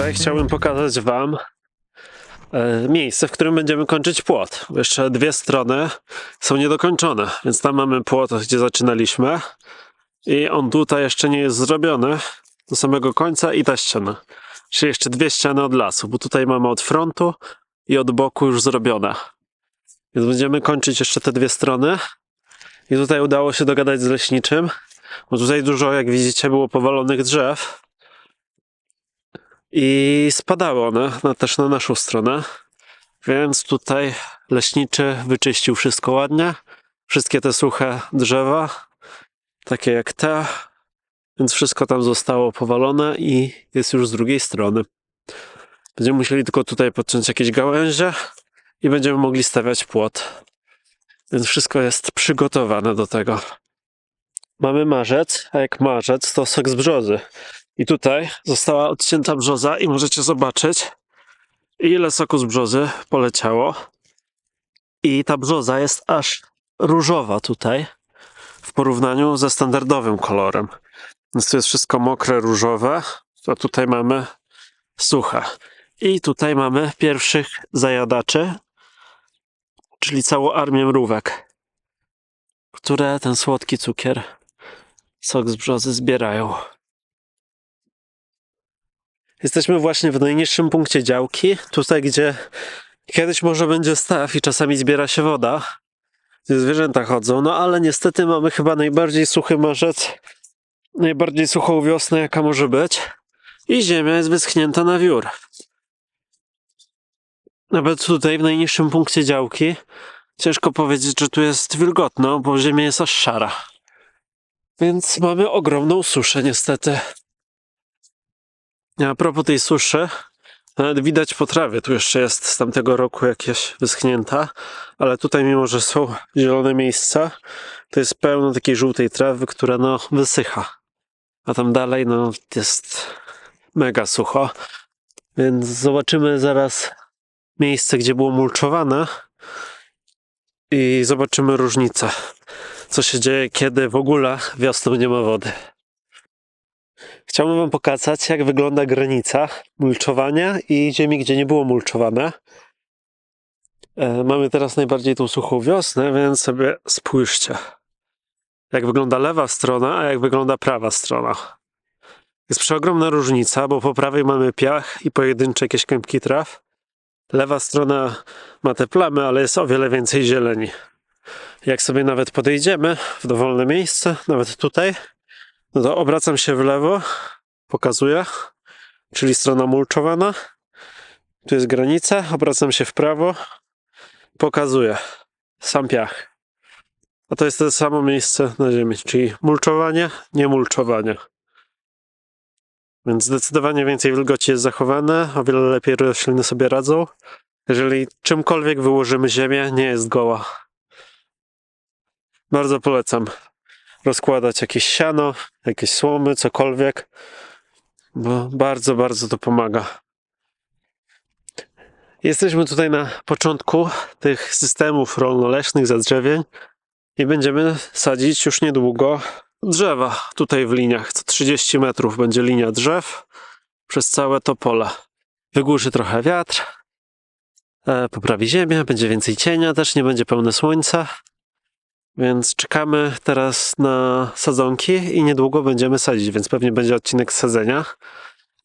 Tutaj chciałbym pokazać Wam e, miejsce, w którym będziemy kończyć płot. Jeszcze dwie strony są niedokończone, więc tam mamy płot, gdzie zaczynaliśmy. I on tutaj jeszcze nie jest zrobiony do samego końca i ta ściana. Czyli jeszcze dwie ściany od lasu, bo tutaj mamy od frontu i od boku już zrobione. Więc będziemy kończyć jeszcze te dwie strony. I tutaj udało się dogadać z leśniczym, bo tutaj dużo, jak widzicie, było powalonych drzew. I spadały one na, też na naszą stronę. Więc tutaj leśniczy wyczyścił wszystko ładnie. Wszystkie te suche drzewa, takie jak te. Więc wszystko tam zostało powalone i jest już z drugiej strony. Będziemy musieli tylko tutaj podciąć jakieś gałęzie i będziemy mogli stawiać płot. Więc wszystko jest przygotowane do tego. Mamy marzec, a jak marzec to sok z brzozy. I tutaj została odcięta brzoza i możecie zobaczyć, ile soku z brzozy poleciało. I ta brzoza jest aż różowa tutaj w porównaniu ze standardowym kolorem. Więc to jest wszystko mokre, różowe, a tutaj mamy suche. I tutaj mamy pierwszych zajadaczy, czyli całą armię mrówek, które ten słodki cukier, sok z brzozy zbierają. Jesteśmy właśnie w najniższym punkcie działki, tutaj gdzie kiedyś może będzie staw i czasami zbiera się woda, gdzie zwierzęta chodzą, no ale niestety mamy chyba najbardziej suchy marzec, najbardziej suchą wiosnę jaka może być i ziemia jest wyschnięta na wiór. Nawet tutaj w najniższym punkcie działki ciężko powiedzieć, że tu jest wilgotno, bo ziemia jest aż szara. Więc mamy ogromną suszę niestety. A propos tej suszy, nawet widać po trawie, tu jeszcze jest z tamtego roku jakieś wyschnięta, ale tutaj mimo, że są zielone miejsca, to jest pełno takiej żółtej trawy, która no wysycha. A tam dalej no jest mega sucho. Więc zobaczymy zaraz miejsce, gdzie było mulczowane i zobaczymy różnicę. Co się dzieje, kiedy w ogóle wiosną nie ma wody. Chciałbym Wam pokazać, jak wygląda granica mulczowania i ziemi, gdzie nie było mulczowane. E, mamy teraz najbardziej tą suchą wiosnę, więc sobie spójrzcie, jak wygląda lewa strona, a jak wygląda prawa strona. Jest przeogromna różnica, bo po prawej mamy piach i pojedyncze jakieś kępki traw. Lewa strona ma te plamy, ale jest o wiele więcej zieleni. Jak sobie nawet podejdziemy w dowolne miejsce, nawet tutaj, no to obracam się w lewo, pokazuję, czyli strona mulczowana. Tu jest granica, obracam się w prawo, pokazuję. Sam piach. A to jest to samo miejsce na ziemi, czyli mulczowanie, nie mulczowanie. Więc zdecydowanie więcej wilgoci jest zachowane, o wiele lepiej rośliny sobie radzą. Jeżeli czymkolwiek wyłożymy ziemię, nie jest goła. Bardzo polecam rozkładać jakieś siano, jakieś słomy, cokolwiek, bo bardzo, bardzo to pomaga. Jesteśmy tutaj na początku tych systemów rolno-leśnych, zadrzewień i będziemy sadzić już niedługo drzewa tutaj w liniach. Co 30 metrów będzie linia drzew przez całe to pole. Wygłuszy trochę wiatr, e, poprawi ziemię, będzie więcej cienia, też nie będzie pełne słońca. Więc czekamy teraz na sadzonki i niedługo będziemy sadzić, więc pewnie będzie odcinek sadzenia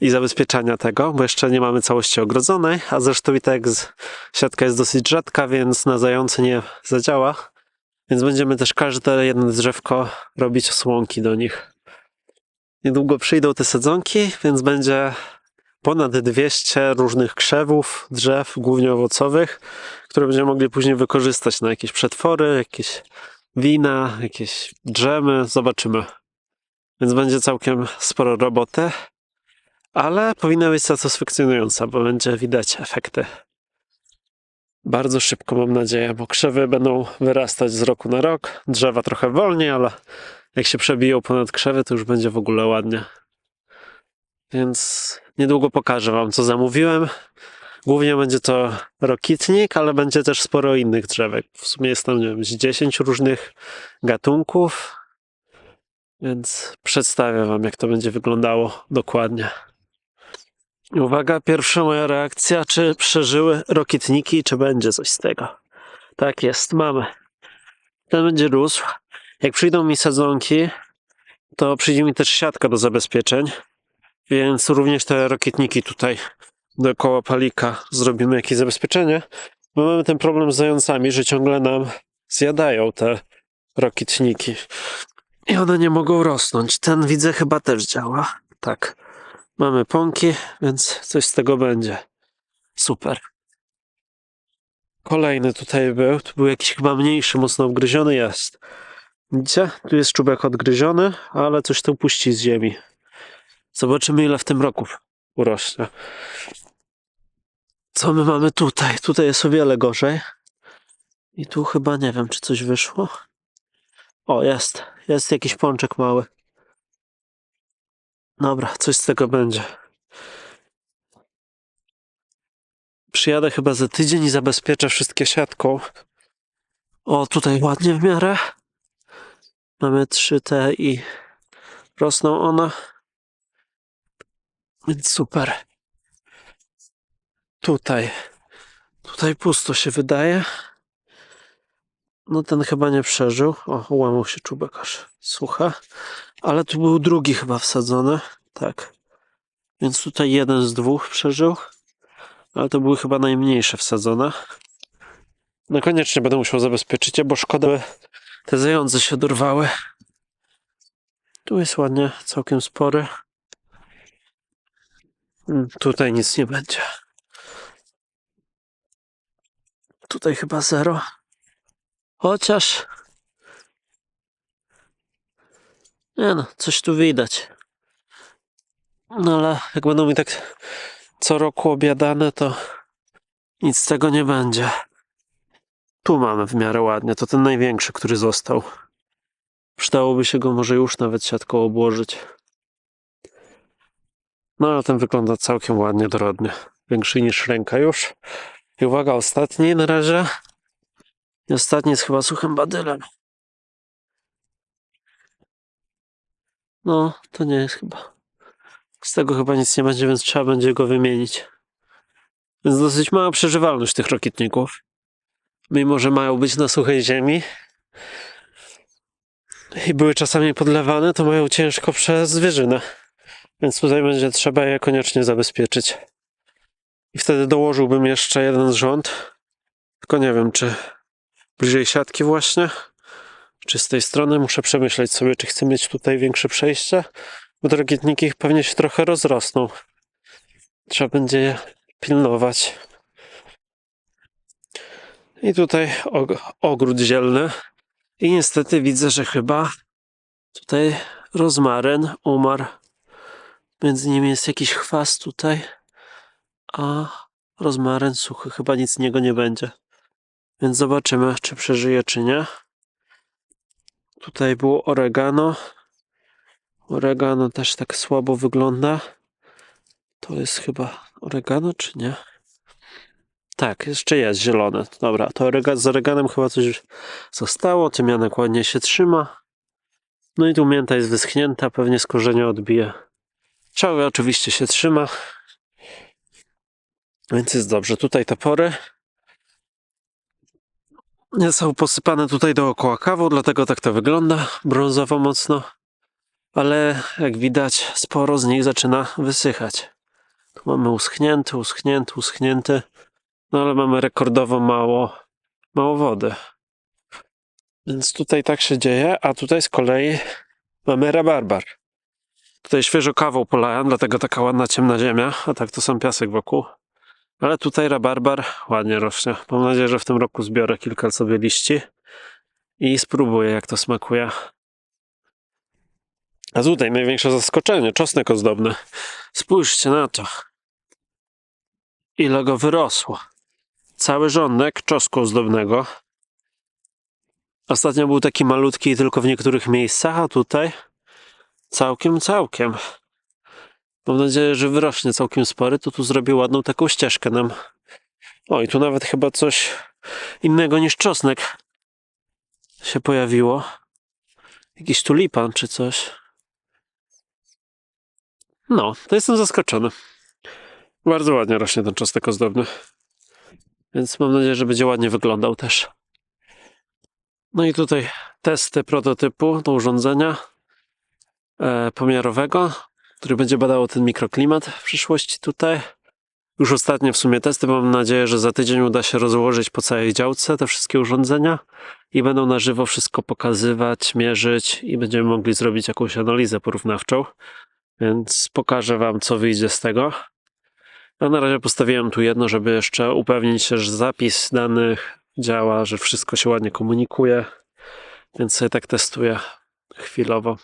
i zabezpieczania tego, bo jeszcze nie mamy całości ogrodzonej, a zresztą i tak siatka jest dosyć rzadka, więc na zające nie zadziała. Więc będziemy też każde jedno drzewko robić osłonki do nich. Niedługo przyjdą te sadzonki, więc będzie ponad 200 różnych krzewów, drzew, głównie owocowych, które będziemy mogli później wykorzystać na jakieś przetwory, jakieś wina, jakieś drzemy, zobaczymy. Więc będzie całkiem sporo roboty, ale powinna być satysfakcjonująca, bo będzie widać efekty. Bardzo szybko mam nadzieję, bo krzewy będą wyrastać z roku na rok. Drzewa trochę wolniej, ale jak się przebiją ponad krzewy, to już będzie w ogóle ładnie. Więc niedługo pokażę Wam, co zamówiłem. Głównie będzie to rokitnik, ale będzie też sporo innych drzewek. W sumie jest tam, nie wiem, z 10 różnych gatunków. Więc przedstawię Wam, jak to będzie wyglądało dokładnie. Uwaga, pierwsza moja reakcja, czy przeżyły rokietniki, czy będzie coś z tego. Tak jest, mamy. Ten będzie rósł. Jak przyjdą mi sadzonki, to przyjdzie mi też siatka do zabezpieczeń, więc również te rokietniki tutaj dookoła palika zrobimy jakieś zabezpieczenie, bo mamy ten problem z zającami, że ciągle nam zjadają te rokietniki i one nie mogą rosnąć. Ten widzę chyba też działa. Tak. Mamy pąki, więc coś z tego będzie. Super. Kolejny tutaj był. Tu był jakiś chyba mniejszy, mocno obgryziony jest. Widzicie? Tu jest czubek odgryziony, ale coś tu puści z ziemi. Zobaczymy ile w tym roku urośnie. Co my mamy tutaj? Tutaj jest o wiele gorzej. I tu chyba nie wiem, czy coś wyszło. O, jest. Jest jakiś pączek mały. Dobra, coś z tego będzie. Przyjadę chyba za tydzień i zabezpieczę wszystkie siatką. O, tutaj ładnie w miarę. Mamy trzy te i rosną one. Więc super. Tutaj. Tutaj pusto się wydaje. No ten chyba nie przeżył. O, łamał się czubek aż. Słucha. Ale tu był drugi chyba wsadzony. Tak. Więc tutaj jeden z dwóch przeżył. Ale to były chyba najmniejsze wsadzone. No koniecznie będę musiał zabezpieczyć je, bo szkoda, by te zające się dorwały. Tu jest ładnie, całkiem spory. Mm, Tutaj nic nie będzie. Tutaj chyba zero. Chociaż. Nie no, coś tu widać. No ale jak będą mi tak co roku obiadane, to nic z tego nie będzie. Tu mamy w miarę ładnie, to ten największy, który został. Przydałoby się go może już nawet siatką obłożyć. No ale ten wygląda całkiem ładnie, dorodnie. Większy niż ręka już. I uwaga, ostatni na razie. Ostatni jest chyba suchym badylem. No, to nie jest chyba. Z tego chyba nic nie będzie, więc trzeba będzie go wymienić. Więc dosyć mała przeżywalność tych rokietników. Mimo, że mają być na suchej ziemi i były czasami podlewane, to mają ciężko przez zwierzynę. Więc tutaj będzie trzeba je koniecznie zabezpieczyć. I wtedy dołożyłbym jeszcze jeden rząd. Tylko nie wiem, czy bliżej siatki właśnie, czy z tej strony. Muszę przemyśleć sobie, czy chcę mieć tutaj większe przejście, bo te rakietniki pewnie się trochę rozrosną. Trzeba będzie je pilnować. I tutaj og- ogród zielny. I niestety widzę, że chyba tutaj rozmaryn umarł. Między nimi jest jakiś chwast tutaj, a rozmaryn suchy. Chyba nic z niego nie będzie. Więc zobaczymy, czy przeżyje, czy nie. Tutaj było oregano. Oregano też tak słabo wygląda. To jest chyba oregano, czy nie? Tak, jeszcze jest zielone. Dobra, to z oreganem chyba coś zostało. Tymianek ładnie się trzyma. No i tu mięta jest wyschnięta, pewnie z korzenia odbije. Czały oczywiście się trzyma. Więc jest dobrze. Tutaj topory. Są posypane tutaj dookoła kawą, dlatego tak to wygląda. Brązowo mocno. Ale jak widać, sporo z nich zaczyna wysychać. Tu mamy uschnięty, uschnięty, uschnięty. No ale mamy rekordowo mało, mało wody. Więc tutaj tak się dzieje, a tutaj z kolei mamy rabarbar. Tutaj świeżo kawą polałem, dlatego taka ładna ciemna ziemia, a tak to sam piasek wokół. Ale tutaj rabarbar ładnie rośnie. Mam nadzieję, że w tym roku zbiorę kilka sobie liści i spróbuję jak to smakuje. A tutaj największe zaskoczenie, czosnek ozdobny. Spójrzcie na to. Ile go wyrosło. Cały rządek czosnku ozdobnego. Ostatnio był taki malutki tylko w niektórych miejscach, a tutaj całkiem, całkiem. Mam nadzieję, że wyrośnie całkiem spory, to tu zrobię ładną taką ścieżkę nam. O, i tu nawet chyba coś innego niż czosnek się pojawiło. Jakiś tulipan czy coś. No, to jestem zaskoczony. Bardzo ładnie rośnie ten czosnek ozdobny. Więc mam nadzieję, że będzie ładnie wyglądał też. No i tutaj testy prototypu do urządzenia e, pomiarowego, który będzie badało ten mikroklimat w przyszłości tutaj. Już ostatnie w sumie testy, mam nadzieję, że za tydzień uda się rozłożyć po całej działce te wszystkie urządzenia i będą na żywo wszystko pokazywać, mierzyć i będziemy mogli zrobić jakąś analizę porównawczą. Więc pokażę Wam, co wyjdzie z tego. A na razie postawiłem tu jedno, żeby jeszcze upewnić się, że zapis danych działa, że wszystko się ładnie komunikuje. Więc sobie tak testuję chwilowo.